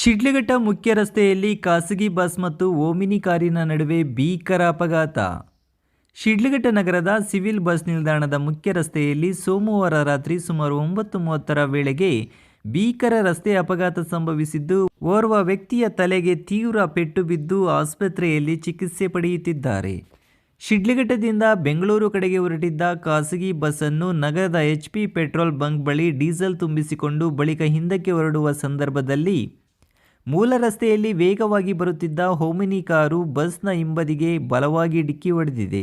ಶಿಡ್ಲಘಟ್ಟ ಮುಖ್ಯ ರಸ್ತೆಯಲ್ಲಿ ಖಾಸಗಿ ಬಸ್ ಮತ್ತು ಓಮಿನಿ ಕಾರಿನ ನಡುವೆ ಭೀಕರ ಅಪಘಾತ. ಶಿಡ್ಲಘಟ್ಟ ನಗರದ ಸಿವಿಲ್ ಬಸ್ ನಿಲ್ದಾಣದ ಮುಖ್ಯ ರಸ್ತೆಯಲ್ಲಿ ಸೋಮವಾರ ರಾತ್ರಿ ಸುಮಾರು ಒಂಬತ್ತು ಮೂವತ್ತರ ವೇಳೆಗೆ ಭೀಕರ ರಸ್ತೆ ಅಪಘಾತ ಸಂಭವಿಸಿದ್ದು, ಓರ್ವ ವ್ಯಕ್ತಿಯ ತಲೆಗೆ ತೀವ್ರ ಪೆಟ್ಟು ಬಿದ್ದು ಆಸ್ಪತ್ರೆಯಲ್ಲಿ ಚಿಕಿತ್ಸೆ ಪಡೆಯುತ್ತಿದ್ದಾರೆ. ಶಿಡ್ಲಘಟ್ಟದಿಂದ ಬೆಂಗಳೂರು ಕಡೆಗೆ ಹೊರಟಿದ್ದ ಖಾಸಗಿ ಬಸ್ಸನ್ನು ನಗರದ ಎಚ್ ಪಿ ಪೆಟ್ರೋಲ್ ಬಂಕ್ ಬಳಿ ಡೀಸೆಲ್ ತುಂಬಿಸಿಕೊಂಡು ಬಳಿಕ ಹಿಂದಕ್ಕೆ ಹೊರಡುವ ಸಂದರ್ಭದಲ್ಲಿ ಮೂಲ ರಸ್ತೆಯಲ್ಲಿ ವೇಗವಾಗಿ ಬರುತ್ತಿದ್ದ ಹೋಮಿನಿ ಕಾರು ಬಸ್ನ ಹಿಂಬದಿಗೆ ಬಲವಾಗಿ ಡಿಕ್ಕಿ ಹೊಡೆದಿದೆ.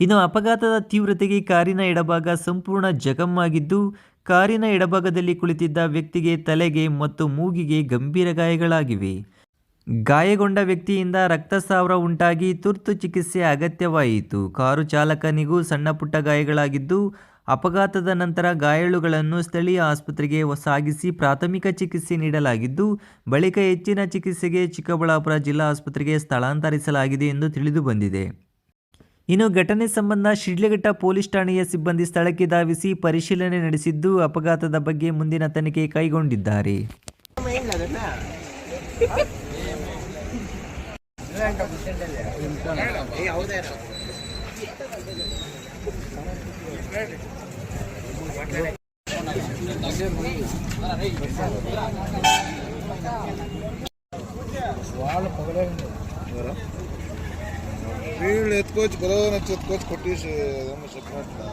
ಇನ್ನು ಅಪಘಾತದ ತೀವ್ರತೆಗೆ ಕಾರಿನ ಎಡಭಾಗ ಸಂಪೂರ್ಣ ಜಖಮ್ಮಾಗಿದ್ದು ಕಾರಿನ ಎಡಭಾಗದಲ್ಲಿ ಕುಳಿತಿದ್ದ ವ್ಯಕ್ತಿಗೆ ತಲೆಗೆ ಮತ್ತು ಮೂಗಿಗೆ ಗಂಭೀರ ಗಾಯಗಳಾಗಿವೆ. ಗಾಯಗೊಂಡ ವ್ಯಕ್ತಿಯಿಂದ ರಕ್ತಸ್ರಾವ ಉಂಟಾಗಿ ತುರ್ತು ಚಿಕಿತ್ಸೆ ಅಗತ್ಯವಾಯಿತು. ಕಾರು ಚಾಲಕನಿಗೂ ಸಣ್ಣಪುಟ್ಟ ಗಾಯಗಳಾಗಿದ್ದು, ಅಪಘಾತದ ನಂತರ ಗಾಯಾಳುಗಳನ್ನು ಸ್ಥಳೀಯ ಆಸ್ಪತ್ರೆಗೆ ಸಾಗಿಸಿ ಪ್ರಾಥಮಿಕ ಚಿಕಿತ್ಸೆ ನೀಡಲಾಗಿದ್ದು, ಬಳಿಕ ಹೆಚ್ಚಿನ ಚಿಕಿತ್ಸೆಗೆ ಚಿಕ್ಕಬಳ್ಳಾಪುರ ಜಿಲ್ಲಾ ಆಸ್ಪತ್ರೆಗೆ ಸ್ಥಳಾಂತರಿಸಲಾಗಿದೆ ಎಂದು ತಿಳಿದು ಬಂದಿದೆ ಇನ್ನು ಘಟನೆ ಸಂಬಂಧ ಶಿಡ್ಲಘಟ್ಟ ಪೊಲೀಸ್ ಠಾಣೆಯ ಸಿಬ್ಬಂದಿ ಸ್ಥಳಕ್ಕೆ ಧಾವಿಸಿ ಪರಿಶೀಲನೆ ನಡೆಸಿದ್ದು, ಅಪಘಾತದ ಬಗ್ಗೆ ಮುಂದಿನ ತನಿಖೆ ಕೈಗೊಂಡಿದ್ದಾರೆ. వీళ్ళు ఎత్తుకోవచ్చు బలవ నచ్చి ఎత్తుకోవచ్చు కొట్టేసి ఏమో చెప్పినట్టు